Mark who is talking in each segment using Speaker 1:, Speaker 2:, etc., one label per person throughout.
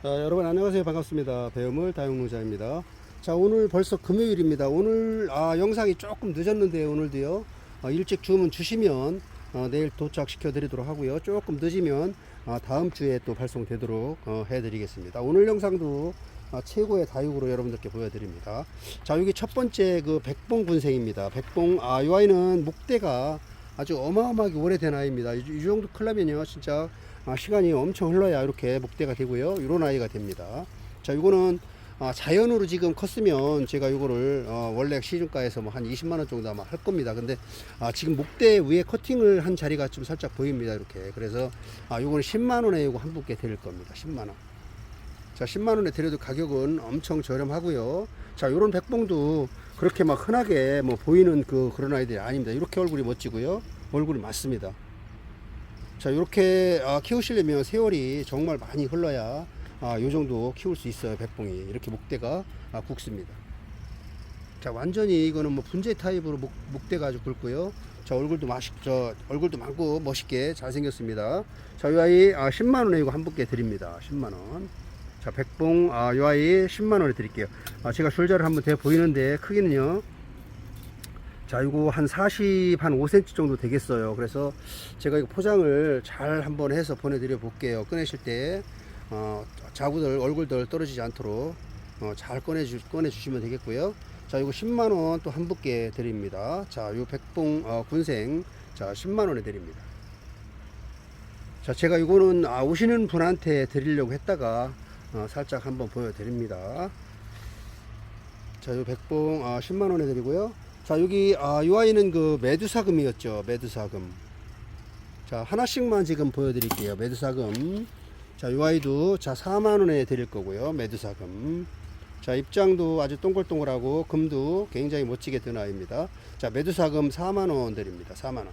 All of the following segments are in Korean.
Speaker 1: 자, 여러분 안녕하세요. 반갑습니다. 배우물 다용농자입니다. 자, 오늘 벌써 금요일입니다. 오늘 아, 영상이 조금 늦었는데 오늘도요. 아, 일찍 주문 주시면 어, 내일 도착시켜 드리도록 하고요. 조금 늦으면 아, 다음 주에 또 발송되도록 어, 해 드리겠습니다. 오늘 영상도 아, 최고의 다육으로 여러분들께 보여드립니다. 자, 여기 첫 번째 그 백봉 군생입니다. 백봉, 아, 이 아이는 목대가 아주 어마어마하게 오래된 아이입니다. 이, 이 정도 클라면요, 진짜 아, 시간이 엄청 흘러야 이렇게 목대가 되고요. 이런 아이가 됩니다. 자, 이거는 아, 자연으로 지금 컸으면 제가 이거를 어, 원래 시중가에서 뭐 한 20만 원 정도 아마 할 겁니다. 근데 아, 지금 목대 위에 커팅을 한 자리가 좀 살짝 보입니다. 이렇게. 그래서 아, 요거는 10만 원에 이거 한 분께 드릴 겁니다. 10만 원. 자, 10만 원에 드려도 가격은 엄청 저렴하고요. 자, 요런 백봉도 그렇게 막 흔하게 뭐 보이는 그 그런 아이들이 아닙니다. 이렇게 얼굴이 멋지고요. 얼굴이 맞습니다. 자, 이렇게 아, 키우시려면 세월이 정말 많이 흘러야 아, 요 정도 키울 수 있어요. 백봉이. 이렇게 목대가 아, 굵습니다. 자, 완전히 이거는 뭐 분재 타입으로 목, 목대가 아주 굵고요. 자, 얼굴도 맛있, 저, 얼굴도 많고 멋있게 잘생겼습니다. 자, 이 아이 아, 10만원에 이거 한 분께 드립니다. 10만원. 자, 백봉, 아, 이 아이 10만원에 드릴게요. 아, 제가 줄자를 한번 대 보이는데 크기는요. 자, 이거 한 40, 한 5cm 정도 되겠어요. 그래서 제가 이거 포장을 잘 한번 해서 보내드려 볼게요. 꺼내실 때, 어, 자구들, 얼굴들 떨어지지 않도록 어, 잘 꺼내주, 꺼내주시면 되겠고요. 자, 이거 10만원 또한 분께 드립니다. 자, 요 백봉, 어, 군생, 자, 10만원에 드립니다. 자, 제가 이거는 아, 오시는 분한테 드리려고 했다가 어, 살짝 한번 보여드립니다. 자, 요 백봉 아, 10만 원에 드리고요. 자, 여기 아, 이 아이는 그 메두사금이었죠. 메두사금. 자, 하나씩만 지금 보여드릴게요. 메두사금. 자, 이 아이도 자 4만 원에 드릴 거고요. 메두사금. 자, 입장도 아주 동글동글하고 금도 굉장히 멋지게 든 아이입니다. 자, 메두사금 4만 원 드립니다. 4만 원.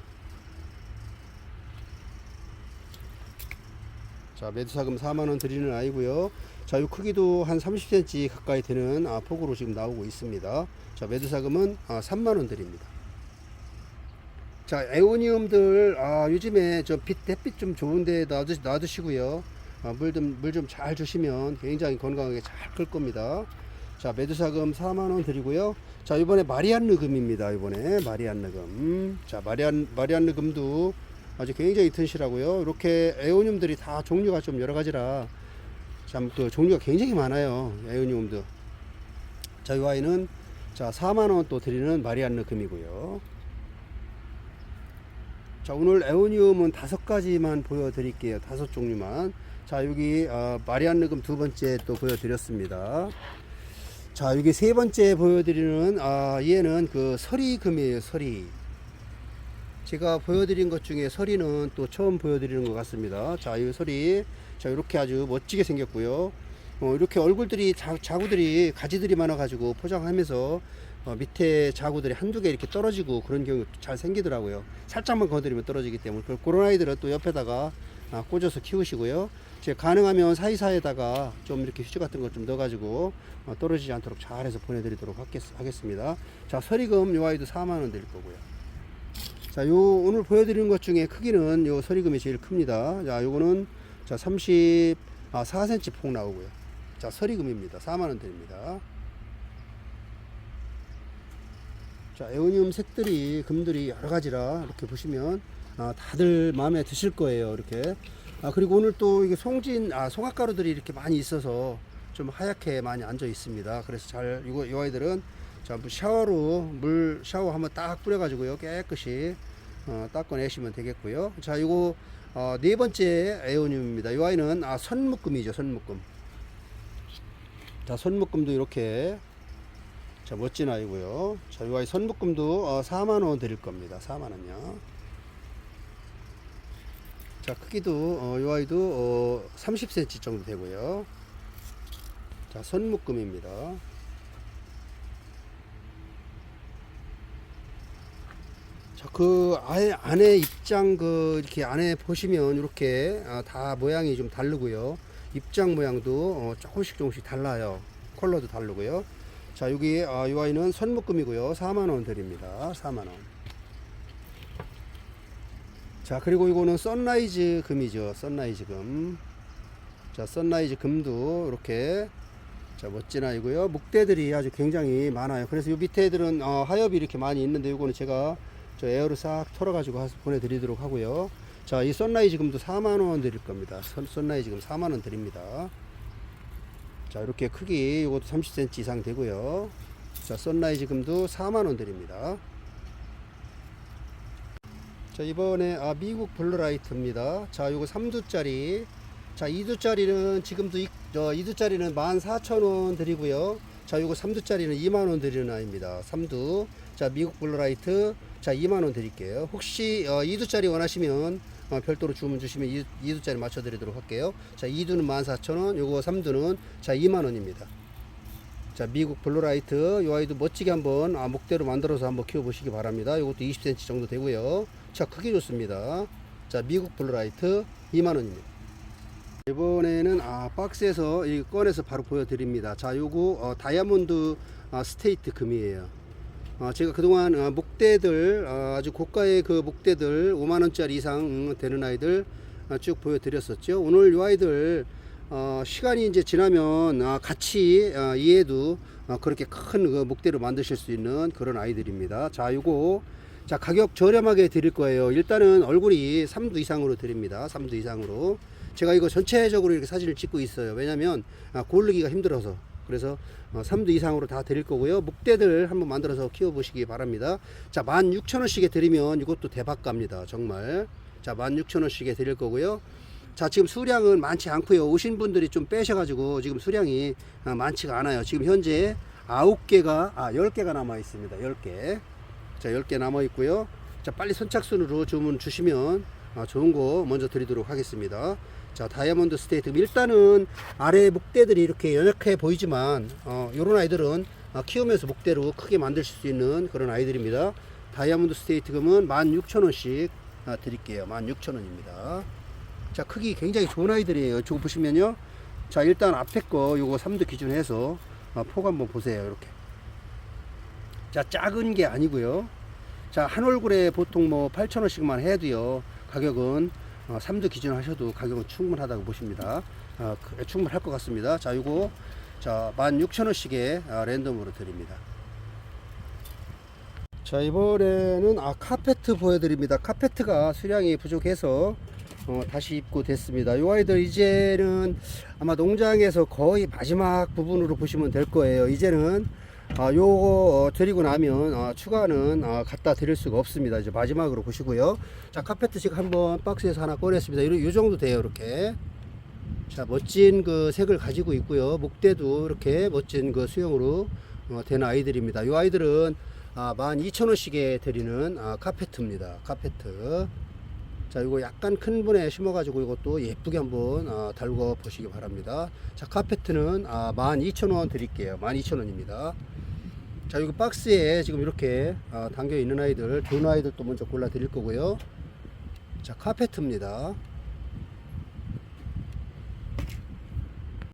Speaker 1: 자, 메두사금 4만 원 드리는 아이고요. 자, 이 크기도 한 30cm 가까이 되는 아, 폭으로 지금 나오고 있습니다. 자, 메두사금은 아, 3만 원 드립니다. 자, 에오니움들 아, 요즘에 저 빛, 햇빛 좀 좋은 데 놔두, 놔두시고요. 아, 물 좀 물 좀 잘 주시면 굉장히 건강하게 잘 클 겁니다. 자, 메두사금 4만 원 드리고요. 자, 이번에 마리안느 금입니다. 이번에 마리안느 금. 자, 마리안 마리안느 금도 아주 굉장히 튼실하고요. 이렇게 에오늄들이 다 종류가 좀 여러 가지라 참 또 종류가 굉장히 많아요. 에오늄도. 자, 이 아이는 자, 4만 원 또 드리는 마리안느 금이고요. 자, 오늘 에오니움은 다섯 가지만 보여 드릴게요. 다섯 종류만. 자, 여기 어, 마리안느 금두 번째 또 보여 드렸습니다. 자, 여기 세 번째 보여 드리는 아, 얘는 그 서리금이에요. 서리. 제가 보여드린 것 중에 서리는 또 처음 보여드리는 것 같습니다. 자, 이 서리. 자, 이렇게 아주 멋지게 생겼고요. 어, 이렇게 얼굴들이 자, 자구들이 가지들이 많아가지고 포장하면서 어, 밑에 자구들이 한두 개 이렇게 떨어지고 그런 경우 잘 생기더라고요. 살짝만 건드리면 떨어지기 때문에 그- 그런 아이들은 또 옆에다가 아, 꽂아서 키우시고요. 제 가능하면 사이사이에다가 좀 이렇게 휴지 같은 거좀 넣어가지고 어, 떨어지지 않도록 잘해서 보내드리도록 하겠, 하겠습니다. 자, 서리금 요 아이도 4만 원 드릴 거고요. 자, 요 오늘 보여드리는 것 중에 크기는 요 서리금이 제일 큽니다. 자, 요거는 자 30, 아 4cm 폭 나오고요. 자, 서리금입니다. 4만 원 드립니다. 자, 에오니움 색들이 금들이 여러 가지라 이렇게 보시면 아, 다들 마음에 드실 거예요. 이렇게. 아, 그리고 오늘 또 이게 송진 아, 송화가루들이 이렇게 많이 있어서 좀 하얗게 많이 앉아 있습니다. 그래서 잘 이거 이 아이들은 자, 뭐 샤워로 물 샤워 한번 딱 뿌려 가지고요. 깨끗이 어, 닦아내시면 되겠고요. 자, 이거 어, 네 번째 에오늄입니다. 이 아이는 아, 선묶음이죠. 선묶음. 자, 선묶음도 이렇게 자, 멋진 아이고요. 자, 이 아이 선묶음도 어, 4만 원 드릴 겁니다. 4만 원요. 자, 크기도 어, 이 아이도 어, 30cm 정도 되고요. 자, 선묶음입니다. 자, 그 아예 안에 입장 그 이렇게 안에 보시면 이렇게 아, 다 모양이 좀 다르고요. 입장 모양도 어, 조금씩 조금씩 달라요. 컬러도 다르고요. 자, 여기 아, 이 아이는 선묶음이고요. 4만 원 드립니다. 4만 원. 자, 그리고 이거는 선라이즈 금이죠. 선라이즈 금. 자, 선라이즈 금도 이렇게 자, 멋진 아이고요. 목대들이 아주 굉장히 많아요. 그래서 요 밑에 애들은 어, 하엽이 이렇게 많이 있는데 요거는 제가 저 에어로 싹 털어가지고 하- 보내드리도록 하고요. 자, 이 선라이즈 금도 4만원 드릴 겁니다. 선, 선라이즈 금 4만원 드립니다. 자, 이렇게 크기 요것도 30cm 이상 되고요. 자, 선라이즈 금도 4만원 드립니다. 자, 이번에 아, 미국 블루라이트입니다. 자, 요거 3두짜리. 자, 2두짜리는 지금도 이, 저 2두짜리는 14,000원 드리고요. 자, 요거 3두짜리는 2만원 드리는 아입니다. 3두. 자, 미국 블루라이트. 자, 2만원 드릴게요. 혹시 어, 2두짜리 원하시면 어, 별도로 주문 주시면 2, 2두짜리 맞춰 드리도록 할게요. 자, 2두는 14,000원, 요거 3두는 자, 2만원입니다. 자, 미국 블루라이트 요 아이도 멋지게 한번 아, 목대로 만들어서 한번 키워 보시기 바랍니다. 요것도 20cm 정도 되고요. 자, 크기 좋습니다. 자, 미국 블루라이트 2만 원입니다. 이번에는 아, 박스에서 이 꺼내서 바로 보여드립니다. 자, 요거 어, 다이아몬드 아, 스테이트 금이에요. 어, 제가 그동안 어, 목대들 어, 아주 고가의 그 목대들 5만 원짜리 이상 음, 되는 아이들 어, 쭉 보여드렸었죠. 오늘 요 아이들 어, 시간이 이제 지나면 아, 같이 어, 이해도 어, 그렇게 큰 그 목대로 만드실 수 있는 그런 아이들입니다. 자, 요거 자 가격 저렴하게 드릴 거예요. 일단은 얼굴이 3두 이상으로 드립니다. 3두 이상으로. 제가 이거 전체적으로 이렇게 사진을 찍고 있어요. 왜냐면 아, 고르기가 힘들어서. 그래서 어, 3두 이상으로 다 드릴 거고요. 목대들 한번 만들어서 키워 보시기 바랍니다. 자, 16,000원씩에 드리면 이것도 대박 갑니다. 정말. 자, 16,000원씩에 드릴 거고요. 자, 지금 수량은 많지 않고요. 오신 분들이 좀 빼셔가지고 지금 수량이 아, 많지가 않아요. 지금 현재 9개가, 아, 10개가 남아 있습니다. 10개. 자, 10개 남아 있고요. 자, 빨리 선착순으로 주문 주시면 아, 좋은 거 먼저 드리도록 하겠습니다. 자, 다이아몬드 스테이트. 일단은 아래 목대들이 이렇게 연약해 보이지만, 어, 요런 아이들은 아, 키우면서 목대로 크게 만드실 수 있는 그런 아이들입니다. 다이아몬드 스테이트 금은 16,000원씩 아, 드릴게요. 16,000원입니다. 자, 크기 굉장히 좋은 아이들이에요. 저거 보시면요. 자, 일단 앞에 거 요거 3도 기준해서 아, 폭 한번 보세요. 이렇게. 자, 작은 게 아니고요. 자, 한 얼굴에 보통 뭐 8,000원씩만 해도요. 가격은 어, 3도 기준 하셔도 가격은 충분하다고 보십니다. 어, 그- 충분할 것 같습니다. 자, 요거 자, 16,000원씩에 아, 랜덤으로 드립니다. 자, 이번에는 아, 카페트 보여드립니다. 카페트가 수량이 부족해서 어, 다시 입고 됐습니다. 요 아이들 이제는 아마 농장에서 거의 마지막 부분으로 보시면 될 거예요. 이제는 아, 요거 어, 드리고 나면 아, 추가는 아, 갖다 드릴 수가 없습니다. 이제 마지막으로 보시고요. 자, 카페트 지금 한번 박스에서 하나 꺼냈습니다. 요, 요 정도 돼요. 이렇게. 자, 멋진 그 색을 가지고 있고요. 목대도 이렇게 멋진 그 수영으로 어, 된 아이들입니다. 요 아이들은 아, 12,000원씩에 드리는 아, 카페트입니다. 카페트. 자, 이거 약간 큰 분에 심어 가지고 이것도 예쁘게 한번 아, 달궈 보시기 바랍니다. 자, 카페트는 아, 12,000원 드릴게요. 12,000원입니다. 자, 이거 박스에 지금 이렇게 아, 담겨 있는 아이들, 좋은 아이들 또 먼저 골라 드릴 거고요. 자, 카페트입니다.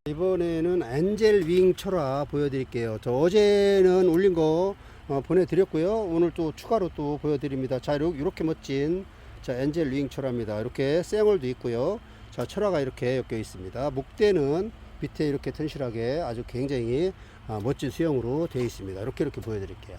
Speaker 1: 이번에는 엔젤 윙 철화 보여드릴게요. 저 어제는 올린 거 어, 보내드렸고요. 오늘 또 추가로 또 보여드립니다. 자, 요- 이렇게 멋진 자 엔젤 윙 철화입니다. 이렇게 쌩얼도 있고요. 자, 철화가 이렇게 엮여 있습니다. 목대는 밑에 이렇게 튼실하게 아주 굉장히 아, 멋진 수영으로 되어 있습니다. 이렇게 이렇게 보여드릴게요.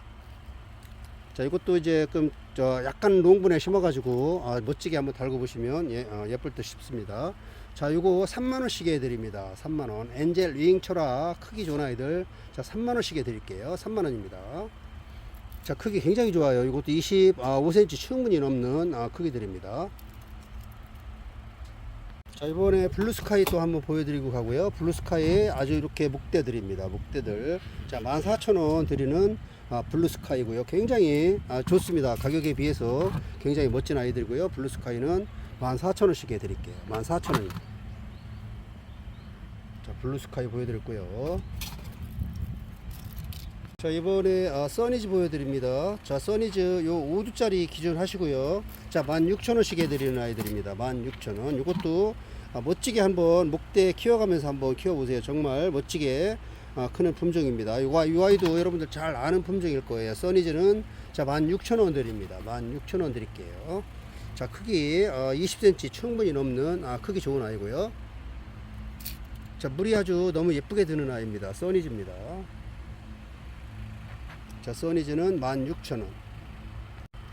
Speaker 1: 자, 이것도 이제 좀, 저, 약간 농분에 심어가지고, 아, 멋지게 한번 달고 보시면, 예, 어, 예쁠 듯 싶습니다. 자, 요거 3만원씩에 드립니다. 3만원. 엔젤 윙 철화 크기 좋은 아이들. 자, 3만원씩에 드릴게요. 3만원입니다. 자, 크기 굉장히 좋아요. 이것도 25cm 충분히 넘는 아, 크기 드립니다. 자, 이번에 블루스카이 또 한번 보여드리고 가고요. 블루스카이 아주 이렇게 목대들입니다. 목대들. 자, 14,000원 드리는 아, 블루스카이고요. 굉장히 아, 좋습니다. 가격에 비해서 굉장히 멋진 아이들이고요. 블루스카이는 14,000원씩에 드릴게요. 14,000원입니다. 자, 블루스카이 보여드렸고요. 자, 이번에 아, 써니즈 보여드립니다. 자, 써니즈 요 5두짜리 기준 하시고요. 자, 16,000원씩에 드리는 아이들입니다. 16,000원. 요것도 아, 멋지게 한번 목대 키워가면서 한번 키워보세요. 정말 멋지게 아, 크는 품종입니다. 요, 요 아이도 여러분들 잘 아는 품종일 거예요. 써니즈는 자, 16,000원 드립니다. 16,000원 드릴게요. 자, 크기 어, 20cm 충분히 넘는 아, 크기 좋은 아이고요. 자, 물이 아주 너무 예쁘게 드는 아이입니다. 써니즈입니다. 자, 써니즈는 16,000원.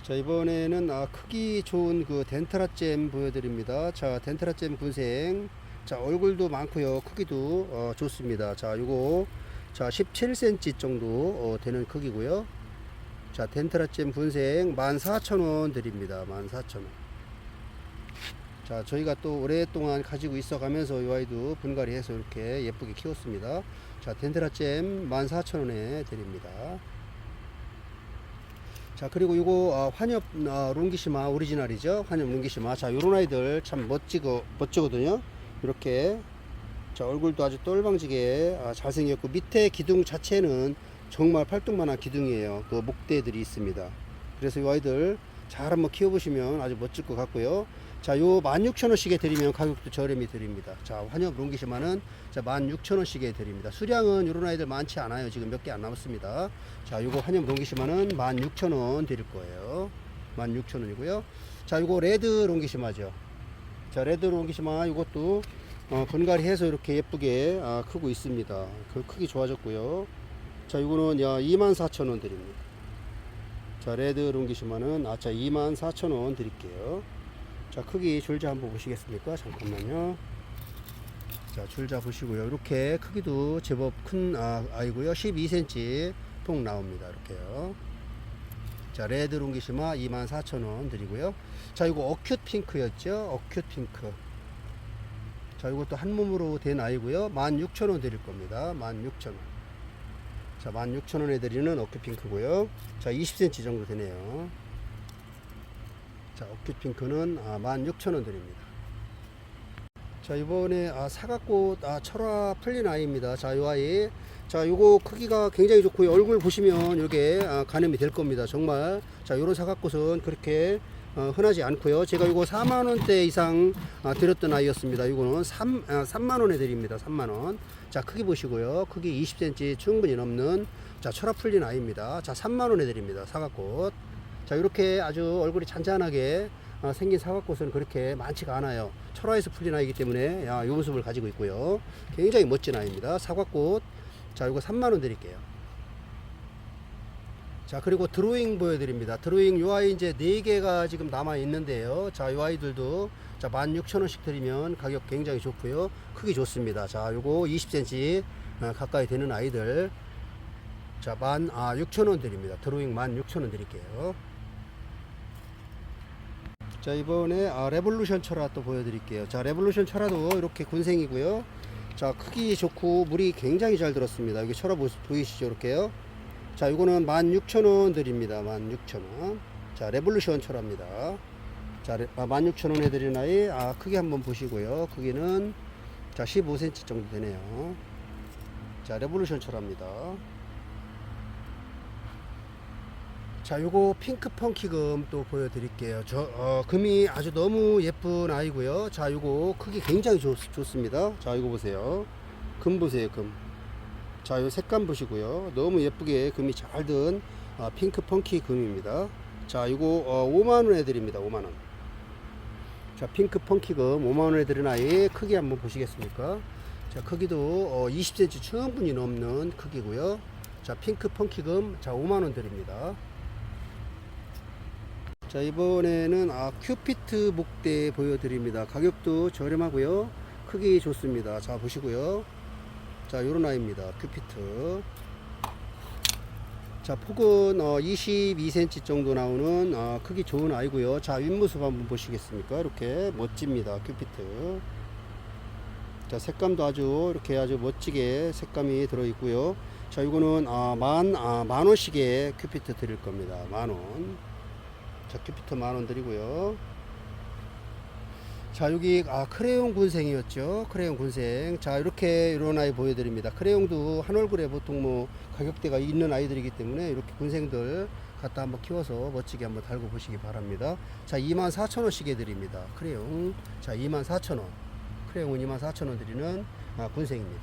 Speaker 1: 자, 이번에는 아, 크기 좋은 그 덴트라잼 보여드립니다. 자, 덴트라잼 군생. 자, 얼굴도 많고요. 크기도 어, 좋습니다. 자, 요거 자, 17cm 정도 어, 되는 크기고요. 자, 덴트라잼 군생 14,000원 드립니다. 14,000원. 자, 저희가 또 오랫동안 가지고 있어 가면서 이 아이도 분갈이 해서 이렇게 예쁘게 키웠습니다. 자, 덴트라잼 14,000원에 드립니다. 자, 그리고 요거 아, 환엽 아, 롱기시마 오리지널이죠. 환엽 롱기시마. 자, 요런 아이들 참 멋지고 멋지거든요. 이렇게 자, 얼굴도 아주 똘방지게 아, 잘생겼고 밑에 기둥 자체는 정말 팔뚝만한 기둥이에요. 그 목대들이 있습니다. 그래서 이 아이들 잘 한번 키워보시면 아주 멋질 것 같고요. 자, 요 16,000원씩에 드리면 가격도 저렴히 드립니다. 자, 환엽 롱기시마는 자, 16,000원씩에 드립니다. 수량은 요런 아이들 많지 않아요. 지금 몇 개 안 남았습니다. 자, 요거 환엽 롱기시마는 16,000원 드릴 거예요. 16,000원이고요. 자, 요거 레드 롱기시마죠. 자, 레드 롱기시마 이것도 어, 분갈이 해서 이렇게 예쁘게 아, 크고 있습니다. 그 크기 좋아졌고요. 자, 이거는 야 24,000원 드립니다. 자, 레드 롱기시마는 아차 24,000원 드릴게요. 자, 크기 줄자 한번 보시겠습니까? 잠깐만요. 자, 줄자 보시고요. 이렇게 크기도 제법 큰 아, 아이고요. 12cm 폭 나옵니다. 이렇게요. 자, 레드 롱기시마 24,000원 드리고요. 자, 이거 어큐트 핑크였죠? 어큐트 핑크. 자, 이것도 한 몸으로 된 아이고요. 16,000원 드릴 겁니다. 16,000원. 자, 16,000원에 드리는 어큐트 핑크고요. 자, 20cm 정도 되네요. 자, 어큐트 핑크는 아, 16,000원 드립니다. 자, 이번에 아, 사과꽃 아, 철화 풀린 아이입니다. 자, 이 아이. 자, 요거 크기가 굉장히 좋고요. 얼굴 보시면 이렇게 아, 가늠이 될 겁니다. 정말. 자, 요런 사과꽃은 그렇게 어, 흔하지 않고요. 제가 이거 4만 원대 이상 아, 드렸던 아이였습니다. 이거는 3, 아, 3만 원에 드립니다. 3만 원. 자, 크기 보시고요. 크기 20cm 충분히 넘는 자, 철화 풀린 아이입니다. 자, 3만 원에 드립니다. 사과꽃. 자, 이렇게 아주 얼굴이 잔잔하게 아, 생긴 사과꽃은 그렇게 많지가 않아요. 철화에서 풀린 아이기 때문에 야, 이 모습을 가지고 있고요. 굉장히 멋진 아이입니다. 사과꽃. 자, 이거 3만 원 드릴게요. 자, 그리고 드로잉 보여드립니다. 드로잉 요 아이 이제 4개가 지금 남아 있는데요. 자, 요 아이들도 자, 16,000원씩 드리면 가격 굉장히 좋고요. 크기 좋습니다. 자, 요거 20cm 어, 가까이 되는 아이들. 자, 만, 아, 6,000원 드립니다. 드로잉 16,000원 드릴게요. 자, 이번에 아, 레볼루션 철화 또 보여드릴게요. 자, 레볼루션 철화도 이렇게 군생이고요. 자, 크기 좋고 물이 굉장히 잘 들었습니다. 여기 철화 보, 보이시죠? 이렇게요. 자, 이거는 16,000원 드립니다. 16,000원. 자, 레볼루션 철화입니다. 자, 레- 아, 16,000원 해드린 아이, 아, 크기 한번 보시고요. 크기는 자, 15cm 정도 되네요. 자, 레볼루션 철화입니다. 자, 요거 핑크 펑키금 또 보여드릴게요. 저, 어, 금이 아주 너무 예쁜 아이고요. 자, 요거 크기 굉장히 좋, 좋습니다. 자, 이거 보세요. 금 보세요, 금. 자, 요 색감 보시고요. 너무 예쁘게 금이 잘든 아, 핑크 펑키 금입니다. 자, 이거 어, 5만원에 드립니다. 5만원. 자, 핑크 펑키 금 5만원에 드린 아이 크기 한번 보시겠습니까? 자, 크기도 어, 20cm 충분히 넘는 크기고요. 자, 핑크 펑키 금 자, 5만원 드립니다. 자 이번에는 아 큐피트 목대 보여드립니다. 가격도 저렴하고요. 크기 좋습니다. 자 보시고요. 자 요런 아이입니다. 큐피트. 자 폭은 어, 22cm 정도 나오는 어, 크기 좋은 아이고요. 자 윗모습 한번 보시겠습니까? 이렇게 멋집니다. 큐피트. 자 색감도 아주 이렇게 아주 멋지게 색감이 들어 있고요. 자 이거는 아, 만, 아, 만원씩의 큐피트 드릴 겁니다. 만원 자, 큐피터 만원 드리고요. 자, 여기, 아, 크레용 군생이었죠. 크레용 군생. 자, 이렇게 이런 아이 보여드립니다. 크레용도 한 얼굴에 보통 뭐 가격대가 있는 아이들이기 때문에 이렇게 군생들 갖다 한번 키워서 멋지게 한번 달고 보시기 바랍니다. 자, 24,000원씩 해드립니다. 크레용. 자, 24,000원. 크레용은 24,000원 드리는 아, 군생입니다.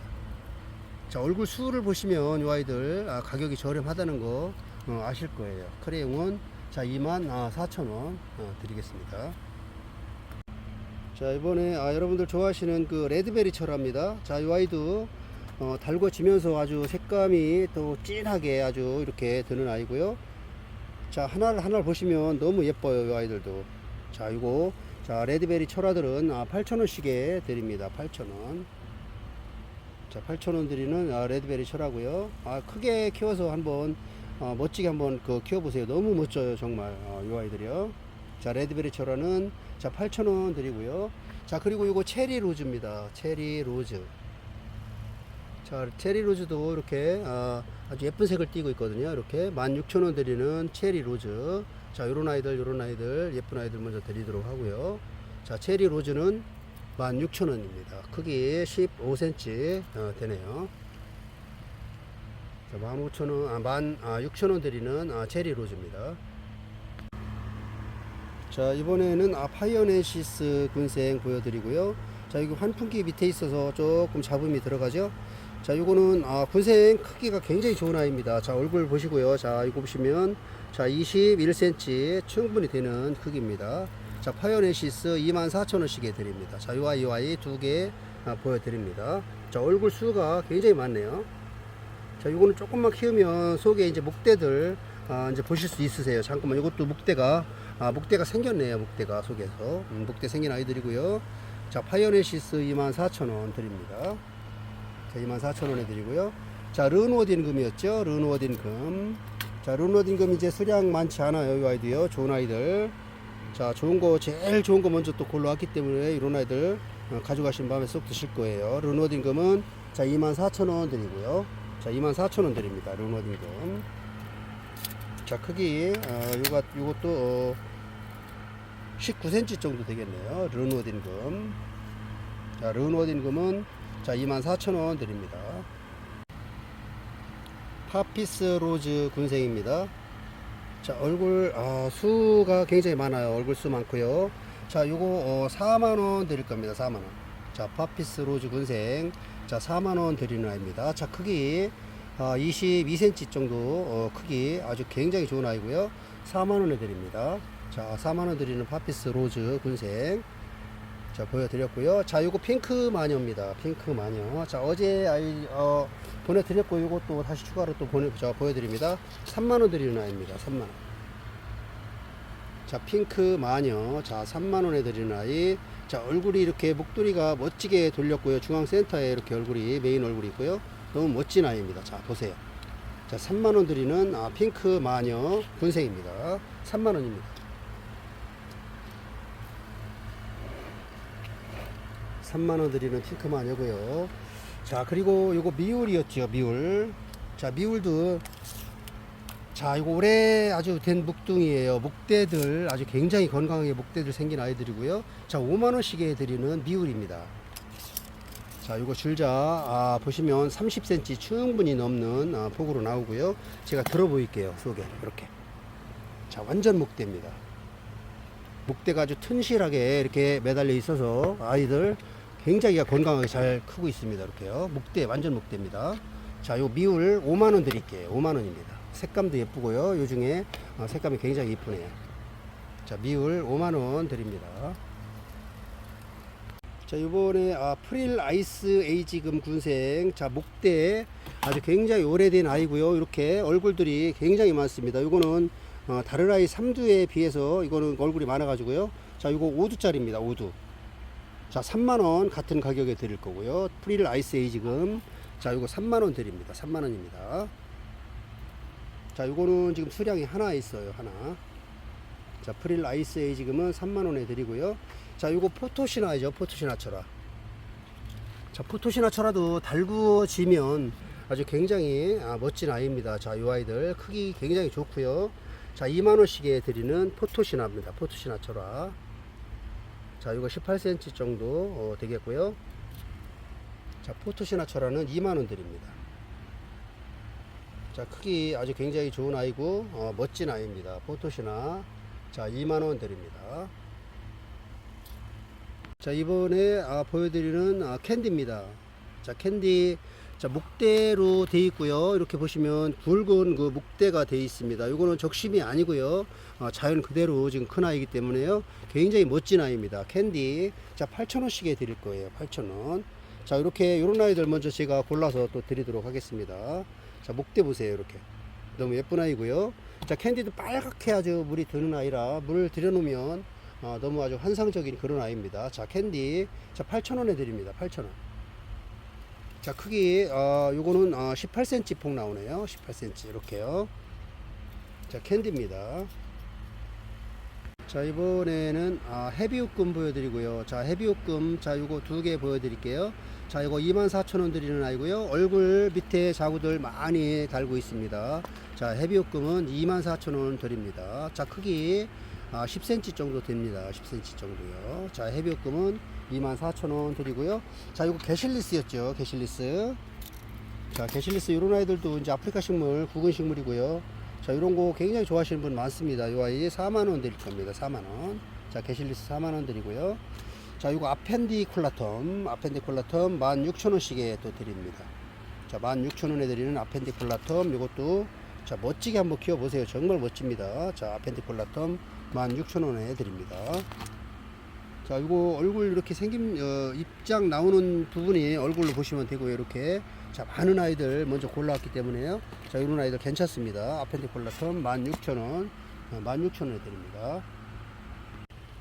Speaker 1: 자, 얼굴 수를 보시면 이 아이들 아, 가격이 저렴하다는 거 어, 아실 거예요. 크레용은 자, 2만 아, 4천 원 어, 드리겠습니다. 자 이번에 아, 여러분들 좋아하시는 그 레드베리 철합니다. 자 이 아이도 어, 달궈지면서 아주 색감이 또 진하게 아주 이렇게 드는 아이고요. 자 하나를 하나를 보시면 너무 예뻐요 이 아이들도. 자 이거 자 레드베리 철화들은 아, 8,000원씩에 드립니다. 8,000원. 자 8,000원 드리는 아, 레드베리 철하고요. 아 크게 키워서 한번 어, 멋지게 한번 그 키워보세요. 너무 멋져요 정말 어, 이 아이들이요. 자 레드베리 철화는 자 8,000원 드리고요. 자 그리고 이거 체리 로즈입니다. 체리 로즈. 자 체리 로즈도 이렇게 아, 아주 예쁜 색을 띠고 있거든요. 이렇게 16,000원 드리는 체리 로즈. 자 요런 아이들 요런 아이들 예쁜 아이들 먼저 드리도록 하고요. 자 체리 로즈는 16,000원입니다. 크기 15cm 어, 되네요. 자, 15,000원, 아, 만, 아, 6,000원 드리는 아, 체리 로즈입니다. 자, 이번에는 아, 파이어네시스 군생 보여드리고요. 자, 이거 환풍기 밑에 있어서 조금 잡음이 들어가죠. 자, 이거는 아, 군생 크기가 굉장히 좋은 아이입니다. 자, 얼굴 보시고요. 자, 이거 보시면 자, 21cm 충분히 되는 크기입니다. 자, 파이어네시스 24,000원씩에 드립니다. 자, 이 아이, 이 아이 두개 아, 보여드립니다. 자, 얼굴 수가 굉장히 많네요. 자, 요거는 조금만 키우면 속에 이제 목대들 아, 이제 보실 수 있으세요. 잠깐만, 이것도 목대가 아, 목대가 생겼네요. 목대가 속에서 음, 목대 생긴 아이들이고요. 자, 파이어네시스 24,000원 드립니다. 자, 24,000원에 드리고요. 자, 르노딘 금이었죠. 르노딘 금. 자, 르노딘 금 이제 수량 많지 않아요. 이 아이도요. 좋은 아이들. 자, 좋은 거 제일 좋은 거 먼저 또 골라왔기 때문에 이런 아이들 어, 가져가신 마음에 쏙 드실 거예요. 르노딘 금은 자, 24,000원 드리고요. 자, 24,000원 드립니다. 르노딘 금. 자, 크기 어, 요가 요것도 어, 19cm 정도 되겠네요. 르노딘 금. 자, 르노딘 금은 자, 24,000원 드립니다. 파피스 로즈 군생입니다. 자, 얼굴 아, 수가 굉장히 많아요. 얼굴 수 많고요. 자, 요거 어, 4만 원 드릴 겁니다. 4만 원. 자, 파피스 로즈 군생. 자, 4만 원 드리는 아이입니다. 자, 크기 아, 22cm 정도 어, 크기 아주 굉장히 좋은 아이고요. 4만 원에 드립니다. 자, 4만 원 드리는 파피스 로즈 군생. 자, 보여드렸고요. 자, 요거 핑크 마녀입니다. 핑크 마녀. 자, 어제 아이, 어, 보내드렸고, 요것도 다시 추가로 또 보내, 자, 보여드립니다. 3만원 드리는 아이입니다. 3만원. 자, 핑크 마녀. 자, 3만원에 드리는 아이. 자, 얼굴이 이렇게 목도리가 멋지게 돌렸고요. 중앙센터에 이렇게 얼굴이, 메인 얼굴이 있고요. 너무 멋진 아이입니다. 자, 보세요. 자, 3만원 드리는 아, 핑크 마녀 군생입니다. 3만원입니다. 3만원 드리는 핑크 마녀고요 자 그리고 요거 미울이었죠 미울 자 미울도 자 이거 올해 아주 된 묵둥이에요 목대들 아주 굉장히 건강하게 목대들 생긴 아이들이고요 자 5만 원씩에 드리는 미울입니다 자 요거 줄자 아, 보시면 30cm 충분히 넘는 아, 폭으로 나오고요 제가 들어 보일게요 속에 이렇게 자 완전 목대입니다 목대가 아주 튼실하게 이렇게 매달려 있어서 아이들 굉장히 건강하게 잘 크고 있습니다. 이렇게요. 목대, 완전 목대입니다. 자, 요 미울 5만 원 드릴게요. 5만 원입니다. 색감도 예쁘고요. 요 중에 어, 색감이 굉장히 예쁘네요. 자, 미울 5만원 드립니다. 자, 요번에 아, 프릴 아이스 에이지금 군생. 자, 목대 아주 굉장히 오래된 아이고요. 이렇게 얼굴들이 굉장히 많습니다. 요거는 어, 다른 아이 3두에 비해서 이거는 얼굴이 많아가지고요. 자, 이거 5두짜리입니다. 5두. 자, 3만원 같은 가격에 드릴 거고요. 프릴 아이스 에이지금. 자, 이거 3만원 드립니다. 3만원입니다. 자, 이거는 지금 수량이 하나 있어요. 하나. 자, 프릴 아이스 에이 지금은 3만원에 드리고요. 자, 이거 포토시나이죠. 포토시나철화. 자, 포토시나철화도 달구어지면 아주 굉장히 아, 멋진 아이입니다. 자, 이 아이들 크기 굉장히 좋고요. 자, 2만원씩에 드리는 포토시나입니다. 포토시나철화. 자, 이거 18cm 정도 어, 되겠고요. 자, 포토시나철화는 2만원 드립니다. 자, 크기 아주 굉장히 좋은 아이고, 어, 멋진 아이입니다. 포토시나. 자, 2만원 드립니다. 자, 이번에 아, 보여드리는 아, 캔디입니다. 자, 캔디. 자, 목대로 돼 있고요. 이렇게 보시면 굵은 그 목대가 돼 있습니다. 이거는 적심이 아니고요. 어, 자연 그대로 지금 큰 아이기 때문에요. 굉장히 멋진 아이입니다. 캔디. 자, 8,000원씩에 드릴 거예요. 8,000원. 자, 이렇게 이런 아이들 먼저 제가 골라서 또 드리도록 하겠습니다. 자, 목대 보세요. 이렇게. 너무 예쁜 아이고요. 자, 캔디도 빨갛게 아주 물이 드는 아이라 물을 들여놓으면 어, 너무 아주 환상적인 그런 아이입니다. 자, 캔디. 자, 8,000원에 드립니다. 8,000원. 자 크기 어, 요거는 어, 18cm 폭 나오네요 18cm 이렇게요 자 캔디입니다 자 이번에는 아, 헤비우금 보여드리고요. 자 헤비우금 자 요거 두 개 보여드릴게요. 자 이거 24,000원 드리는 아이고요. 얼굴 밑에 자구들 많이 달고 있습니다. 자 헤비우금은 24,000원 드립니다. 자 크기 아, 10cm 정도 됩니다. 10cm 정도요. 자 헤비우금은 24,000원 드리고요. 자 이거 게실리스였죠 게실리스. 자 게실리스 이런 아이들도 이제 아프리카 식물 구근 식물이고요 자 이런 거 굉장히 좋아하시는 분 많습니다. 이 아이 4만원 드릴 겁니다. 4만원. 자 게실리스 4만원 드리고요. 자 이거 아펜디 콜라텀. 아펜디 콜라텀 16,000원씩에 또 드립니다. 자 16,000원에 드리는 아펜디 콜라텀. 이것도 자 멋지게 한번 키워보세요. 정말 멋집니다. 자 아펜디 콜라텀 16,000원에 드립니다 자 이거 얼굴 이렇게 생김 어, 입장 나오는 부분이 얼굴로 보시면 되고요 이렇게. 자 많은 아이들 먼저 골라왔기 때문에요. 자 이런 아이들 괜찮습니다. 아펜디콜라텀 16,000원. 어, 16,000원에 드립니다.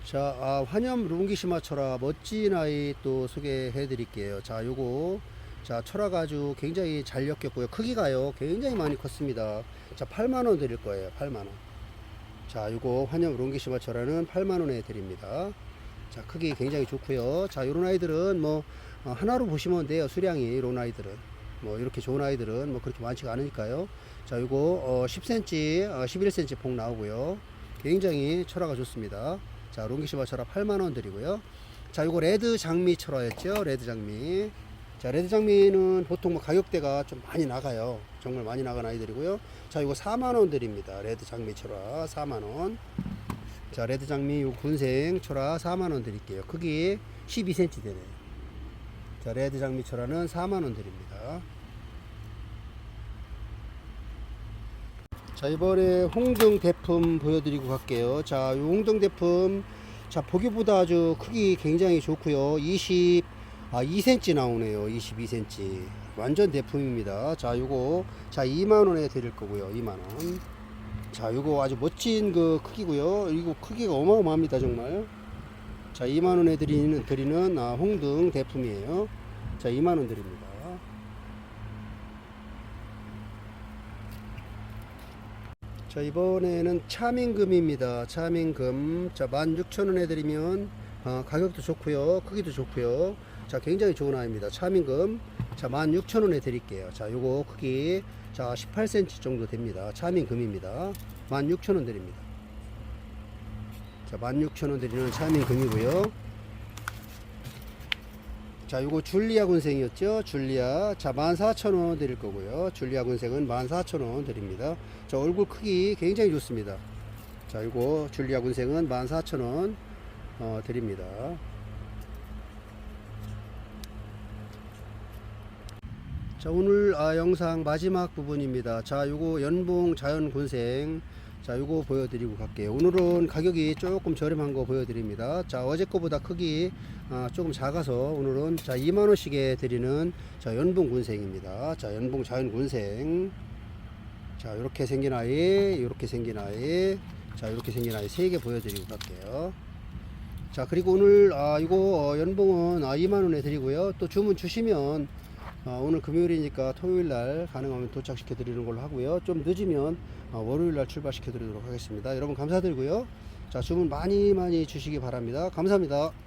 Speaker 1: 자 아, 환염 룽기시마철아 멋진 아이 또 소개해 드릴게요. 자 요거. 자 철화가 아주 굉장히 잘 엮였고요. 크기가요 굉장히 많이 컸습니다. 자 8만원 드릴 거예요 8만원. 자 요거 환염 롱기시마철화는 8만원에 드립니다 자 크기 굉장히 좋고요. 자 요런 아이들은 뭐 어, 하나로 보시면 돼요 수량이 이런 아이들은. 뭐 이렇게 좋은 아이들은 뭐 그렇게 많지가 않으니까요. 자 요거 어, 10cm 어, 11cm 폭 나오고요. 굉장히 철화가 좋습니다. 자 롱기시마 철화 8만 원 드리고요. 자 요거 레드 장미 철화였죠 레드 장미. 자 레드 장미는 보통 뭐 가격대가 좀 많이 나가요. 정말 많이 나간 아이들이고요. 자 이거 4만원 드립니다 레드 장미 철화. 4만원 자 레드 장미 요 군생 철화 4만원 드릴게요. 크기 12cm 되네요. 자 레드 장미 철화는 4만원 드립니다. 자 이번에 홍등 대품 보여드리고 갈게요. 자 요 홍등 대품 자 보기보다 아주 크기 굉장히 좋고요. 20 아, 2cm 나오네요. 22cm 완전 대품입니다. 자 요거 자 2만원에 드릴 거고요. 2만원 자, 요거 아주 멋진 그 크기고요. 이거 크기가 어마어마합니다, 정말. 자, 2만 원에 드리는 드리는 아, 홍등 대품이에요. 자, 2만 원 드립니다. 자, 이번에는 차민금입니다. 차민금. 자, 16,000원에 드리면 아, 가격도 좋고요. 크기도 좋고요. 자, 굉장히 좋은 아이입니다. 차민금. 자, 16,000원에 드릴게요. 자, 요거 크기 자, 18cm 정도 됩니다. 차민 금입니다. 16,000원 드립니다. 자, 16,000원 드리는 차민 금이고요. 자, 요거 줄리아 군생이었죠? 줄리아. 자, 14,000원 드릴 거고요. 줄리아 군생은 14,000원 드립니다. 자, 얼굴 크기 굉장히 좋습니다. 자, 요거 줄리아 군생은 14,000원 어, 드립니다. 자 오늘 아, 영상 마지막 부분입니다. 자 요거 연봉 자연 군생. 자 요거 보여드리고 갈게요. 오늘은 가격이 조금 저렴한 거 보여드립니다. 자 어제 거보다 크기 아, 조금 작아서 오늘은 자 2만원씩에 드리는 자 연봉 군생입니다. 자 연봉 자연 군생. 자 이렇게 생긴 아이 이렇게 생긴 아이. 자 이렇게 생긴 아이 세개 보여드리고 갈게요. 자 그리고 오늘 아 이거 어, 연봉은 아 2만원에 드리고요. 또 주문 주시면 어, 오늘 금요일이니까 토요일 날 가능하면 도착시켜 드리는 걸로 하고요. 좀 늦으면 어, 월요일 날 출발시켜 드리도록 하겠습니다. 여러분 감사드리고요. 자, 주문 많이 많이 주시기 바랍니다. 감사합니다.